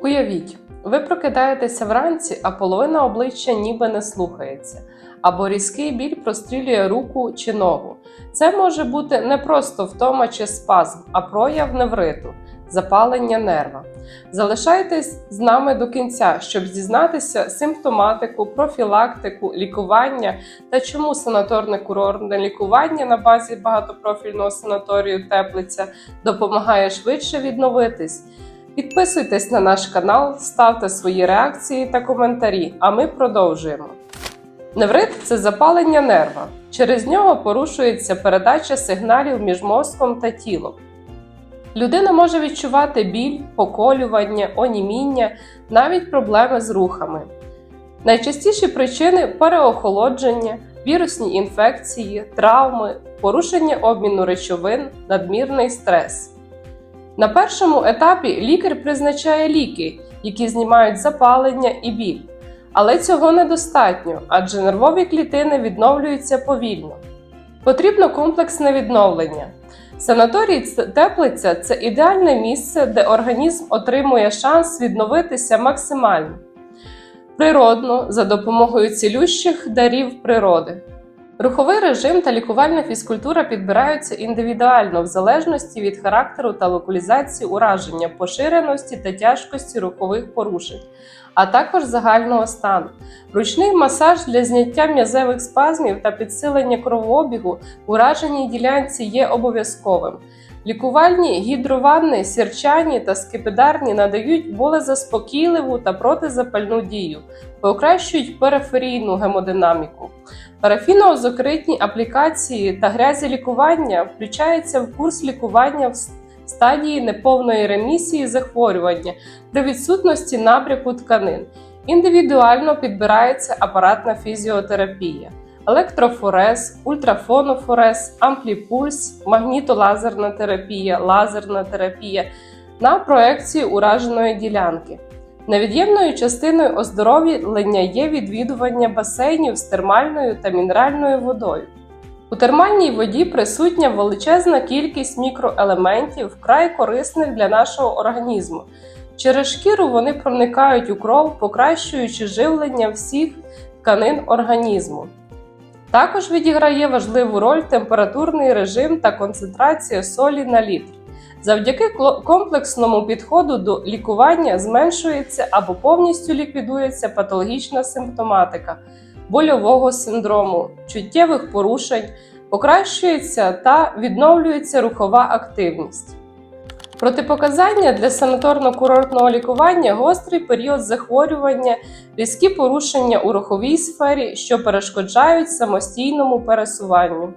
Уявіть, ви прокидаєтеся вранці, а половина обличчя ніби не слухається, або різкий біль прострілює руку чи ногу. Це може бути не просто втома чи спазм, а прояв невриту, запалення нерва. Залишайтесь з нами до кінця, щоб дізнатися симптоматику, профілактику, лікування та чому санаторне курортне лікування на базі багатопрофільного санаторію Теплиця допомагає швидше відновитись. Підписуйтесь на наш канал, ставте свої реакції та коментарі, а ми продовжуємо. Неврит це запалення нерва. Через нього порушується передача сигналів між мозком та тілом. Людина може відчувати біль, поколювання, оніміння, навіть проблеми з рухами. Найчастіші причини переохолодження, вірусні інфекції, травми, порушення обміну речовин, надмірний стрес. На першому етапі лікар призначає ліки, які знімають запалення і біль. Але цього недостатньо, адже нервові клітини відновлюються повільно. Потрібно комплексне відновлення. Санаторій теплиця це ідеальне місце, де організм отримує шанс відновитися максимально природно за допомогою цілющих дарів природи. Руховий режим та лікувальна фізкультура підбираються індивідуально в залежності від характеру та локалізації ураження, поширеності та тяжкості рухових порушень, а також загального стану. Ручний масаж для зняття м'язевих спазмів та підсилення кровообігу ураженій ділянці є обов'язковим. Лікувальні гідрованни, сірчані та скипидарні надають болезаспокійливу та протизапальну дію, покращують периферійну гемодинаміку. Парафіноозокритні аплікації та грязі лікування включаються в курс лікування в стадії неповної ремісії захворювання при відсутності набряку тканин. Індивідуально підбирається апаратна фізіотерапія, електрофорез, ультрафонофорез, ампліпульс, магнітолазерна терапія, лазерна терапія на проекцію ураженої ділянки. Невід'ємною частиною оздоровлення є відвідування басейнів з термальною та мінеральною водою. У термальній воді присутня величезна кількість мікроелементів, вкрай корисних для нашого організму. Через шкіру вони проникають у кров, покращуючи живлення всіх тканин організму. Також відіграє важливу роль температурний режим та концентрація солі на літр. Завдяки комплексному підходу до лікування зменшується або повністю ліквідується патологічна симптоматика больового синдрому, чуттєвих порушень, покращується та відновлюється рухова активність. Протипоказання для санаторно-курортного лікування гострий період захворювання, різкі порушення у руховій сфері, що перешкоджають самостійному пересуванню.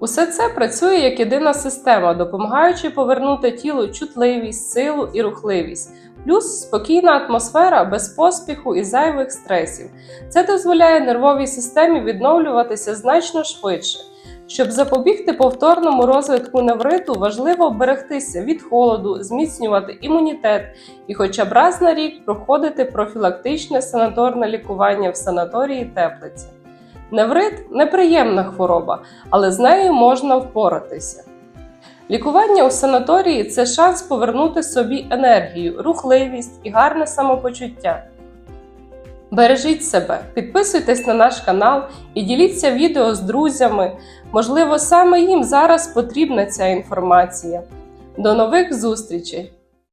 Усе це працює як єдина система, допомагаючи повернути тілу чутливість, силу і рухливість, плюс спокійна атмосфера без поспіху і зайвих стресів. Це дозволяє нервовій системі відновлюватися значно швидше. Щоб запобігти повторному розвитку невриту, важливо берегтися від холоду, зміцнювати імунітет і, хоча б раз на рік, проходити профілактичне санаторне лікування в санаторії теплиці. Неврит неприємна хвороба, але з нею можна впоратися. Лікування у санаторії це шанс повернути собі енергію, рухливість і гарне самопочуття. Бережіть себе, підписуйтесь на наш канал і діліться відео з друзями. Можливо, саме їм зараз потрібна ця інформація. До нових зустрічей!